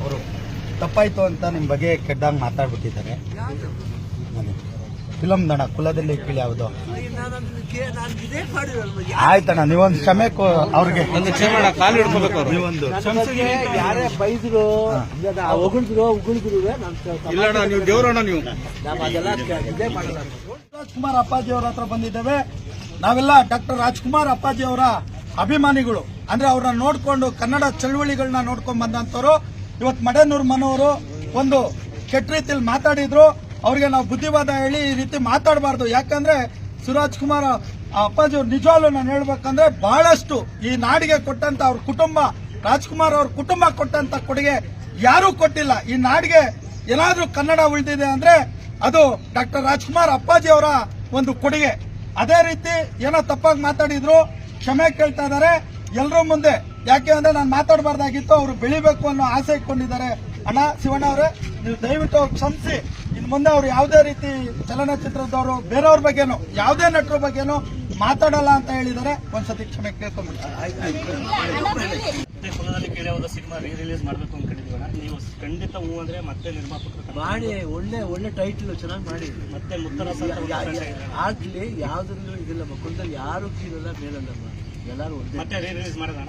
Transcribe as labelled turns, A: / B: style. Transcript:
A: ಅವರು ತಪ್ಪಾಯ್ತು ಅಂತ ನಿಮ್ ಬಗ್ಗೆ ಕೆಟ್ಟದಾಗ ಮಾತಾಡ್ಬಿಟ್ಟಿದ್ದಾರೆ. ಫಿಲಮ್ ದಣ ಕುಲದಲ್ಲಿ ಕೀಳಿ ಯಾವುದು? ಆಯ್ತಣ್ಣ ನೀವೊಂದು ಕ್ಷಮೆ ಕೊ- ಅವ್ರಿಗೆ.
B: ಒಂದು ಕ್ಷಮೆ ಕಾಲು ಹಿಡ್ಕೋಬೇಕು ಅವ್ರು.
A: ನೀವೊಂದು
C: ಯಾರೇ ಬೈದ್ರು ಹೊಗಳಿದ್ರು ಉಗುಳಿದ್ರು ನಾನು
B: ಇಲ್ಲಣ್ಣ ನೀವು ದೇವ್ರಣ್ಣ ನೀವು.
C: ಅದೆಲ್ಲ ಇದೇ ಮಾಡಲ್ಲ
A: ರಾಜ್ಕುಮಾರ್ ಅಪ್ಪಾಜಿ ಅವ್ರ ಹತ್ರ ಬಂದಿದ್ದೇವೆ. ನಾವೆಲ್ಲ ಡಾಕ್ಟರ್ ರಾಜ್ಕುಮಾರ್ ಅಪ್ಪಾಜಿ ಅವರ ಅಭಿಮಾನಿಗಳು. ಅಂದ್ರೆ ಅವ್ರನ್ನ ನೋಡ್ಕೊಂಡು ಕನ್ನಡ ಚಳುವಳಿಗಳನ್ನ ನೋಡ್ಕೊಂಡ್ ಬಂದಂತವ್ರು ಇವತ್ತು ಮಡೇನೂರ್ ಮನೋರು ಒಂದು ಕೆಟ್ಟ ರೀತಿಯಲ್ಲಿ ಮಾತಾಡಿದ್ರು. ಅವ್ರಿಗೆ ನಾವು ಬುದ್ಧಿವಾದ ಹೇಳಿ ಈ ರೀತಿ ಮಾತಾಡಬಾರ್ದು. ಯಾಕಂದ್ರೆ ಸುರಾಜ್ ಕುಮಾರ್ ಅಪ್ಪಾಜಿ ಅವ್ರು ನಿಜವಾಗ್ಲೂ ನಾನು ಹೇಳ್ಬೇಕಂದ್ರೆ ಬಹಳಷ್ಟು ಈ ನಾಡಿಗೆ ಕೊಟ್ಟಂತ ಅವ್ರ ಕುಟುಂಬ, ರಾಜ್ಕುಮಾರ್ ಅವ್ರ ಕುಟುಂಬ ಕೊಟ್ಟಂತ ಕೊಡುಗೆ ಯಾರೂ ಕೊಟ್ಟಿಲ್ಲ. ಈ ನಾಡಿಗೆ ಏನಾದ್ರೂ ಕನ್ನಡ ಉಳಿದಿದೆ ಅಂದ್ರೆ ಅದು ಡಾಕ್ಟರ್ ರಾಜ್ಕುಮಾರ್ ಅಪ್ಪಾಜಿ ಅವರ ಒಂದು ಕೊಡುಗೆ. ಅದೇ ರೀತಿ ಏನೋ ತಪ್ಪಾಗಿ ಮಾತಾಡಿದ್ರು, ಕ್ಷಮೆ ಕೇಳ್ತಾ ಇದ್ದಾರೆ. ಎಲ್ಲರೂ ಮುಂದೆ. ಯಾಕೆ ಅಂದ್ರೆ ನಾನು ಮಾತಾಡಬಾರ್ದಾಗಿತ್ತು, ಅವರು ಬೆಳಿಬೇಕು ಅನ್ನೋ ಆಸೆ ಇಟ್ಕೊಂಡಿದ್ದಾರೆ. ಅಣ್ಣ, ಶಿವಣ್ಣ ಅವರೇ, ನೀವು ದಯವಿಟ್ಟು ಅವ್ರು ಕ್ಷಮಿಸಿ. ಇನ್ನು ಮುಂದೆ ಅವ್ರು ಯಾವುದೇ ರೀತಿ ಚಲನಚಿತ್ರದವರು, ಬೇರೆಯವ್ರ ಬಗ್ಗೆನೋ, ಯಾವುದೇ ನಟರ ಬಗ್ಗೆನೋ ಮಾತಾಡಲ್ಲ ಅಂತ ಹೇಳಿದ್ದಾರೆ. ಒಂದ್ಸತಿ ಕ್ಷಮೆ ಕೇಳ್ಕೊಂಡ್ಬಿಟ್ಟು
D: ಮತ್ತೆ ಕುಲದಲ್ಲಿ ಕೇಳಿ ಹೋದ ಸಿನಿಮಾ ರೀ ರಿಲೀಸ್ ಮಾಡಬೇಕು ಅನ್ಕೊಂಡಿದ್ವಲ್ಲ ನೀವು ಖಂಡಿತ ಹೂ ಅಂದ್ರೆ ಮತ್ತೆ ನಿರ್ಮಾಪಕರು
C: ಮಾಡಿ ಒಳ್ಳೆ ಒಳ್ಳೆ ಟೈಟ್ಲು ಚೆನ್ನಾಗಿ ಮಾಡಿ.
D: ಮತ್ತೆ ಮುತ್ತರಸ
C: ಆಗಲಿ ಯಾವ್ದ್ರಲ್ಲೂ ಇದಿಲ್ಲ ಮಕ್ಕಳದಲ್ಲಿ ಯಾರು ಕೀಳಲ್ಲ ಮೇಲಲ್ಲ ಎಲ್ಲರೂ
D: ಮತ್ತೆ ರೀ ರಿಲೀಸ್ ಮಾಡೋಣ